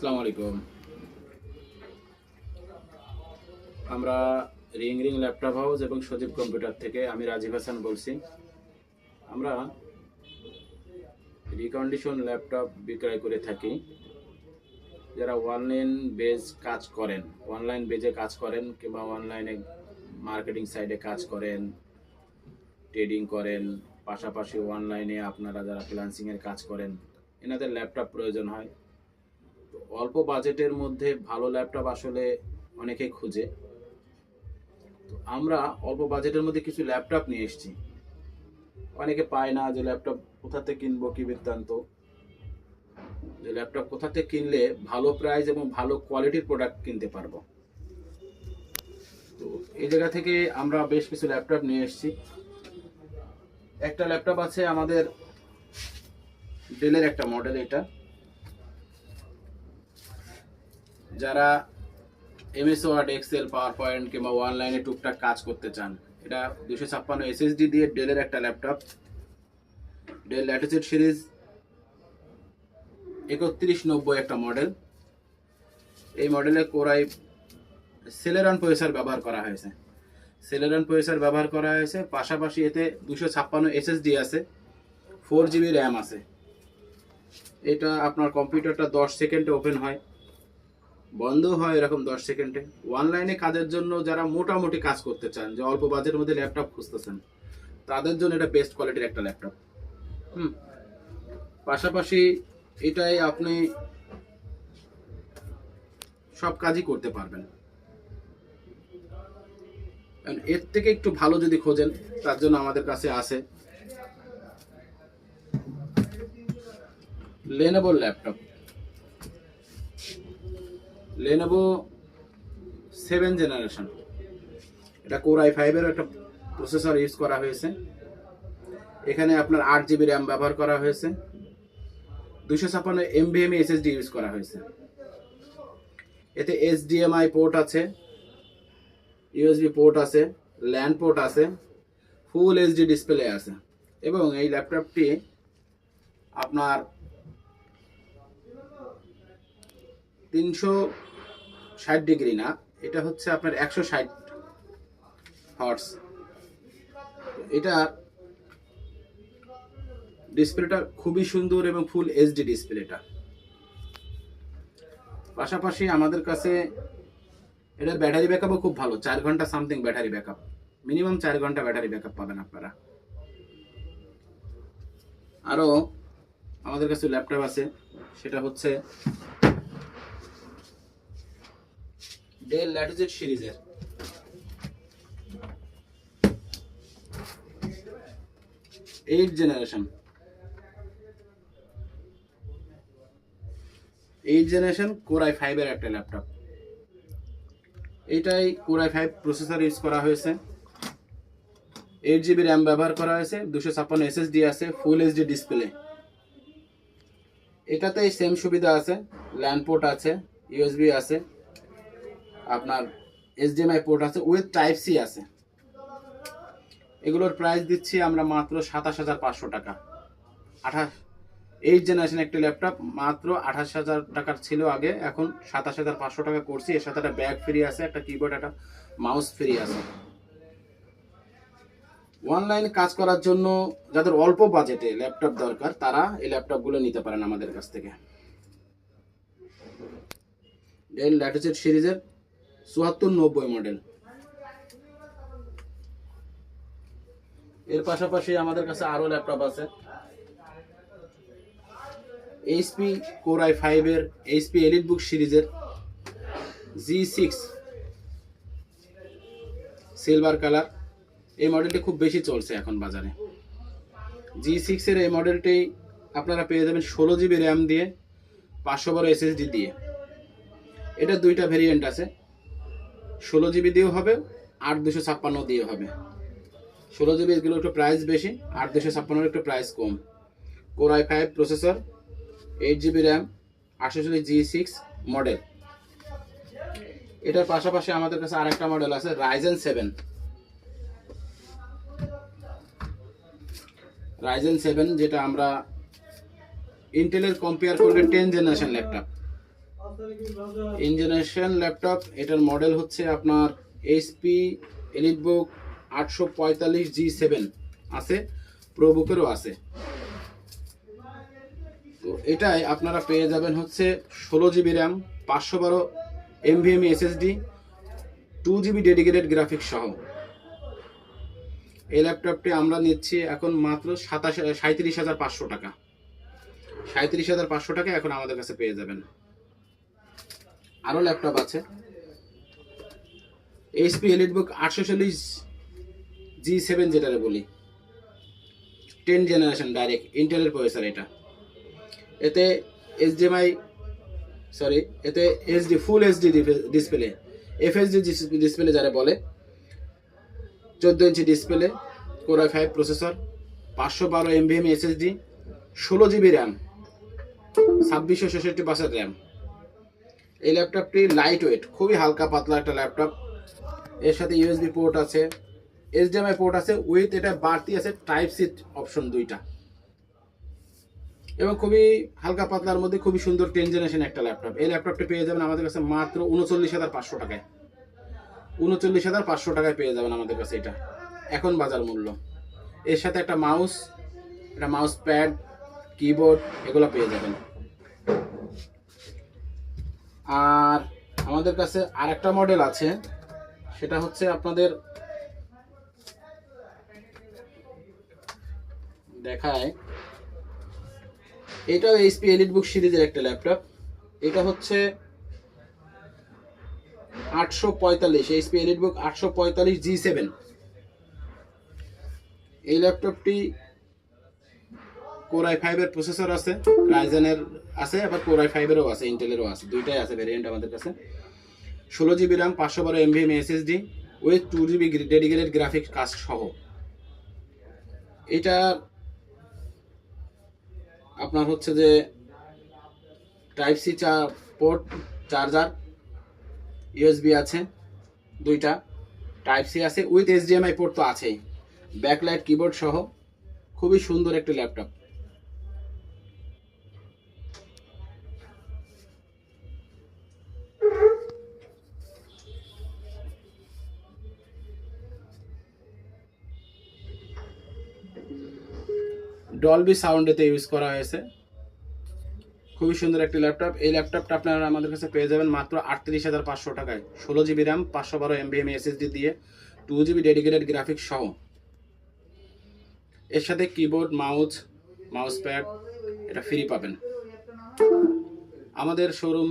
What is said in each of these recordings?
আসসালামু আলাইকুম। আমরা রিং রিং ল্যাপটপ হাউস এবং সজীব কম্পিউটার থেকে আমি রাজীব হাসান বলছি। আমরা রিকন্ডিশন ল্যাপটপ বিক্রয় করে থাকি। যারা অনলাইন বেজ কাজ করেন অনলাইন বেজে কাজ করেন কিংবা অনলাইনে মার্কেটিং সাইডে কাজ করেন ট্রেডিং করেন, পাশাপাশি অনলাইনে আপনারা যারা ফ্রিল্যান্সিংয়ের কাজ করেন, এনাদের ল্যাপটপ প্রয়োজন হয়। অল্প বাজেটের মধ্যে ভালো ল্যাপটপ আসলে অনেকেই খুঁজে। তো আমরা অল্প বাজেটের মধ্যে কিছু ল্যাপটপ নিয়ে এসেছি। অনেকে পায় না যে ল্যাপটপ কোথা থেকে কিনবো কি বৃত্তান্ত। যে ল্যাপটপ কোথা থেকে কিনলে ভালো প্রাইস এবং ভালো কোয়ালিটির প্রোডাক্ট কিনতে পারব। তো এই জায়গা থেকে আমরা বেশ কিছু ল্যাপটপ নিয়ে এসেছি। একটা ল্যাপটপ আছে আমাদের ডেলের একটা মডেল এটা। যারা MS Word Excel PowerPoint কিংবা অনলাইনে টুকটাক কাজ করতে চান, এটা দুশো ছাপ্পান্ন এসএসডি দিয়ে ডেলের একটা ল্যাপটপ ডেল ল্যাটিচিউড সিরিজ একত্রিশ নব্বই একটা মডেল এই মডেলে কোরাই সেলেরন প্রসেসর ব্যবহার করা হয়েছে। সেলেরন প্রসেসর ব্যবহার করা হয়েছে, পাশাপাশি এতে দুশো ছাপ্পান্ন এসএসডি আছে ফোর জিবি র্যাম আছে। এটা আপনার কম্পিউটারটা দশ সেকেন্ডে ওপেন হয়। বন্ধ হয় এরকম দশ সেকেন্ডে অনলাইনে কাজের জন্য যারা মোটামুটি কাজ করতে চান, যে অল্প বাজেটের মধ্যে ল্যাপটপ খুঁজতেছেন, তাদের জন্য এটা বেস্ট কোয়ালিটির একটা ল্যাপটপ হুম। পাশাপাশি এটাই আপনি সব কাজই করতে পারবেন। এর থেকে একটু ভালো যদি খোঁজেন, তার জন্য আমাদের কাছে আছে লেনোভোর ল্যাপটপ লেনোভো সেভেন জেনারেশন এটা কোর আই ফাইভের একটা প্রসেসর ইউজ করা হয়েছে। এখানে আপনার আট জিবি র্যাম ব্যবহার করা হয়েছে। দুশো ছাপ্পান্ন এমভিএম এসএসডি ইউজ করা হয়েছে। এতে এইচডিএমআই পোর্ট আছে ইউএসবি পোর্ট আছে ল্যান্ড পোর্ট আছে ফুল এইচডি ডিসপ্লে আছে। এবং এই ল্যাপটপটি আপনার তিনশো ষাট ডিগ্রি না, এটা হচ্ছে আপনার একশো ষাট হর্স এটা ডিসপ্লেটা খুবই সুন্দর এবং ফুল এইচডি ডিসপ্লেটা পাশাপাশি আমাদের কাছে এটার ব্যাটারি ব্যাকআপও খুব ভালো, চার ঘণ্টা সামথিং ব্যাটারি ব্যাকআপ মিনিমাম চার ঘণ্টা ব্যাটারি ব্যাকআপ পাবেন আপনারা। আরও আমাদের কাছে ল্যাপটপ আছে, সেটা হচ্ছে ডেল ল্যাটিচিউড সিরিজের। Eight generation eight generation core I ফাইভের একটা ল্যাপটপ এইটাই কোরাই ফাইভ প্রসেসর ইউজ করা হয়েছে। এইট জিবি র্যাম ব্যবহার করা হয়েছে দুশো ছাপ্পান্ন এসএসডি আছে ফুল এইচডি ডিসপ্লে এটাতে সেম সুবিধা আছে ল্যান্ড পোর্ট আছে ইউএসবি আছে। আপনার এইচডিএমআই পোর্ট আছে উইথ টাইপ সি আছে। এগুলোর প্রাইস দিচ্ছি আমরা মাত্র সাতাশ হাজার পাঁচশো টাকা। আঠাশ এইট জেনারেশন একটি ল্যাপটপ মাত্র আঠাশ হাজার টাকার ছিল আগে, এখন সাতাশ হাজার পাঁচশো টাকা করছি। এর সাথে একটা ব্যাগ ফ্রি আছে, একটা কিবোর্ড একটা মাউস ফ্রি আছে। অনলাইন কাজ করার জন্য যাদের অল্প বাজেটে ল্যাপটপ দরকার, তারা এই ল্যাপটপগুলো নিতে পারেন আমাদের কাছ থেকে। ডেল ল্যাটিচিউড সিরিজের চুয়াত্তর নব্বই মডেল এর পাশাপাশি আমাদের কাছে আরও ল্যাপটপ আছে। এইচপি কোর আই ফাইভের এইচপি এলিট বুক সিরিজের জি সিক্স সিলভার কালার এই মডেলটি খুব বেশি চলছে এখন বাজারে। জি সিক্সের এই মডেলটি আপনারা পেয়ে যাবেন ষোলো জিবি র্যাম দিয়ে পাঁচশো বারো এসএসডি দিয়ে। এটা দুইটা ভেরিয়েন্ট আছে। ষোলো জিবি দিয়েও হবে, আট দুশো ছাপ্পান্ন দিয়ে হবে। ষোলো জিবি এগুলো একটু প্রাইস বেশি, আট দুশো ছাপ্পান্নর একটু price com. Core I five processor eight GB RAM আটশো জি সিক্স মডেল এটার পাশাপাশি আমাদের কাছে আরেকটা মডেল আছে রাইজেন সেভেন রাইজেন সেভেন যেটা আমরা ইন্টেলের কম্পেয়ার করলে টেন জেনারেশন ল্যাপটপ ইঞ্জিনেশন ল্যাপটপ এটার মডেল হচ্ছে আপনার এইচপি এলিটবুক আটশো পঁয়তাল্লিশ জি সেভেন আছে প্রোবুকেরও আছে। তো এটাই আপনারা পেয়ে যাবেন হচ্ছে ষোলো জিবি র্যাম পাঁচশো বারো NVMe SSD two GB dedicated graphics সহ। এই ল্যাপটপটি আমরা নিচ্ছি এখন মাত্র সাতাশ সাঁত্রিশ হাজার পাঁচশো টাকা। সাঁত্রিশ হাজার পাঁচশো টাকা এখন আমাদের কাছে পেয়ে যাবেন। আরও ল্যাপটপ আছে। এইচপি এলিটবুক আটশো চল্লিশ জি সেভেন যেটারে বলি। টেন জেনারেশন ডাইরেক্ট ইন্টেলের প্রসেসর এটা। এতে এইচডিএমআই সরি এতে HD full HD display FHD display যারা বলে। চোদ্দ ইঞ্চি display core I five processor পাঁচশো বারো এমভিএম এসএসডি ষোলো জিবি র্যাম ছাব্বিশশো ছেষট্টি পার্সেন্ট র্যাম এই ল্যাপটপটি লাইট ওয়েট খুবই হালকা পাতলা একটা ল্যাপটপ এর সাথে ইউএসবি পোর্ট আছে। এইচডিএমআই পোর্ট আছে উইথ এটা বাড়তি আছে টাইপ সিট অপশন দুইটা। এবং খুবই হালকা পাতলার মধ্যে খুবই সুন্দর টেন জেনারেশন একটা ল্যাপটপ এই ল্যাপটপটি পেয়ে যাবেন আমাদের কাছে মাত্র উনচল্লিশ হাজার পাঁচশো টাকায়। উনচল্লিশ হাজার পাঁচশো টাকায় পেয়ে যাবেন আমাদের কাছে এটা। এখন বাজার মূল্য। এর সাথে একটা মাউস একটা মাউস প্যাড কিবোর্ড এগুলো পেয়ে যাবেন। আর আমাদের কাছে আরেকটা মডেল আছে। সেটা হচ্ছে আপনাদের দেখায়। এটাও এইচপি এলিট বুক সিরিজের একটা ল্যাপটপ এটা হচ্ছে আটশো পঁয়তাল্লিশ এইচপি এলিট বুক আটশো পঁয়তাল্লিশ জি সেভেন এই ল্যাপটপটি কোরআই ফাইভের প্রসেসর আছে রাইজেনের আছে, আবার কোরআই ফাইভেরও আছে ইন্টেলেরও আছে, দুইটাই আছে ভ্যারিয়েন্ট আমাদের কাছে। ষোলো জিবি র্যাম পাঁচশো বারো M NVMe SSD with two GB dedicated graphics caste সহ। এটা আপনার হচ্ছে যে টাইপ সি চা পোর্ট চার্জার ইউএসবি আছে, দুইটা। টাইপ সি আছে উইথ এইচডিএমআই পোর্ট তো আছেই। ব্যাকলাইট কিবোর্ড সহ, খুবই সুন্দর একটি ল্যাপটপ ডলবি সাউন্ডেতে ইউজ করা হয়েছে। খুবই সুন্দর একটি ল্যাপটপ এই ল্যাপটপটা আপনারা আমাদের কাছে পেয়ে যাবেন মাত্র আটত্রিশ হাজার পাঁচশো টাকায়। ষোলো জিবি র্যাম পাঁচশো বারো এমবিএম এসএসডি দিয়ে টু জিবি ডেডিকেটেড গ্রাফিক্স সহ। এর সাথে কিবোর্ড মাউস মাউস প্যাড এটা ফ্রি পাবেন। আমাদের showroom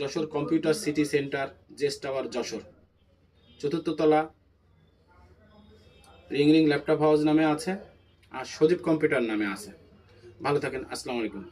Jessore computer city centre Jess tower Jessore. চতুর্থ তলা রিং রিং ল্যাপটপ হাউস নামে আছে। আর সজীব কম্পিউটার নামে আছে। ভালো থাকেন আসসালামু আলাইকুম।